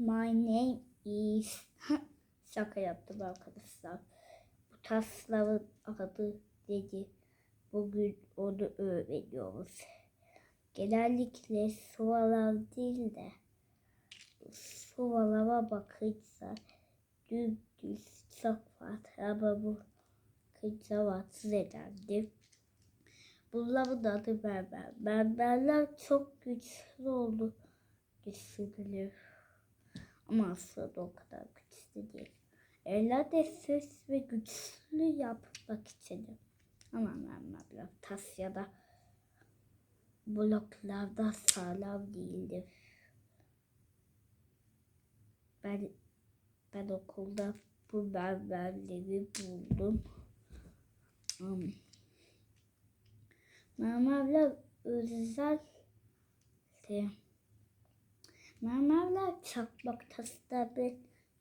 My name is... Şaka yaptım arkadaşlar. Bu tasların adı dedi. Bugün onu öğreniyoruz. Genellikle suvalar değil de suvalara bakınca dümdüz çok var ama bu kınca rahatsız ederdi. Bunların adı berber. Berberler çok güçlü oldu düşünülür. Ama aslında o kadar güçlü değil. Eller de ses ve güçlü yapmak için. Ama berberler tas ya da bloklarda sağlam değildir. Ben ben okulda bu berberleri buldum. Um, Mermerler özel şey, Mermerler çakmak tasları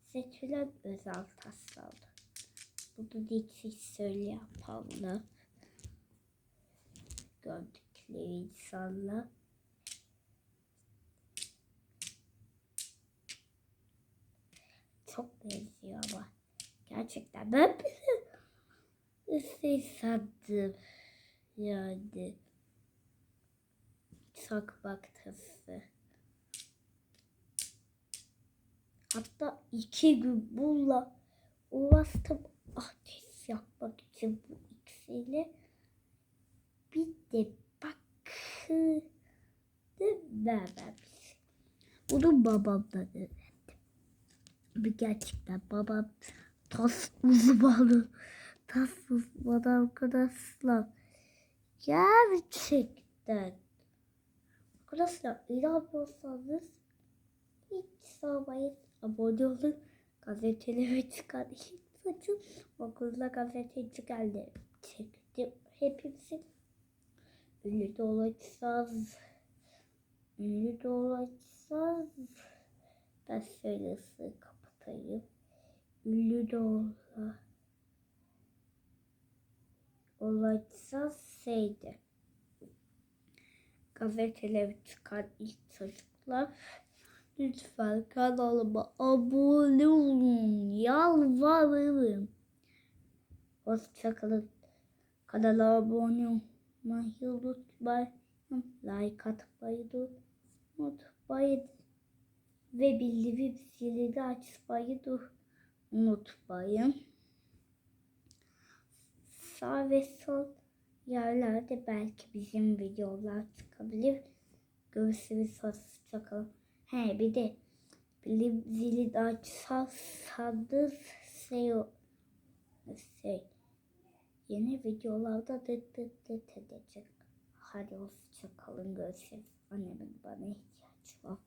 seçilen özel taslardı. Bunu dikişi söyle yapanlar gördükleri insanlar çok benziyor ama gerçekten ben bile şey sandım yani çakmak tası. Hatta iki gün bununla uğraştım ateş yakmak için bu ikisiyle. Bir de bakın vermemiş. Bunu babamdan öğrendim. Gerçekten babam tas uzmanı. Tas uzmanı arkadaşlar. Gerçekten. Arkadaşlar inanmıyorsanız hiç sormayın. Abone olun. Gazetelere çıkan ilk saçım. Okulda gazeteci geldi. Çektim hepimizi. Ünlü de olacağız. Ünlü de olacağız. Ben şöyle kapatayım. Ünlü de olacağız. Olacağız şeydi. Gazetelere çıkan ilk çocuklar. Lütfen kanalıma abone olun. Yalvarırım. Hoşçakalın. Kanala abone olmayı unutmayın. Like atmayı unutmayın. Ve bildirim zilini açmayı unutmayın. Sağ ve sol yerlerde belki bizim videolar çıkabilir. Görüşürüz. Hoşçakalın. He bir de bildirim zilini açarsanız şey, o- şey yeni videolarda dıt dıt dıt edecek. Hadi hoşça kalın görüşürüz. Annemin bana ihtiyacı var.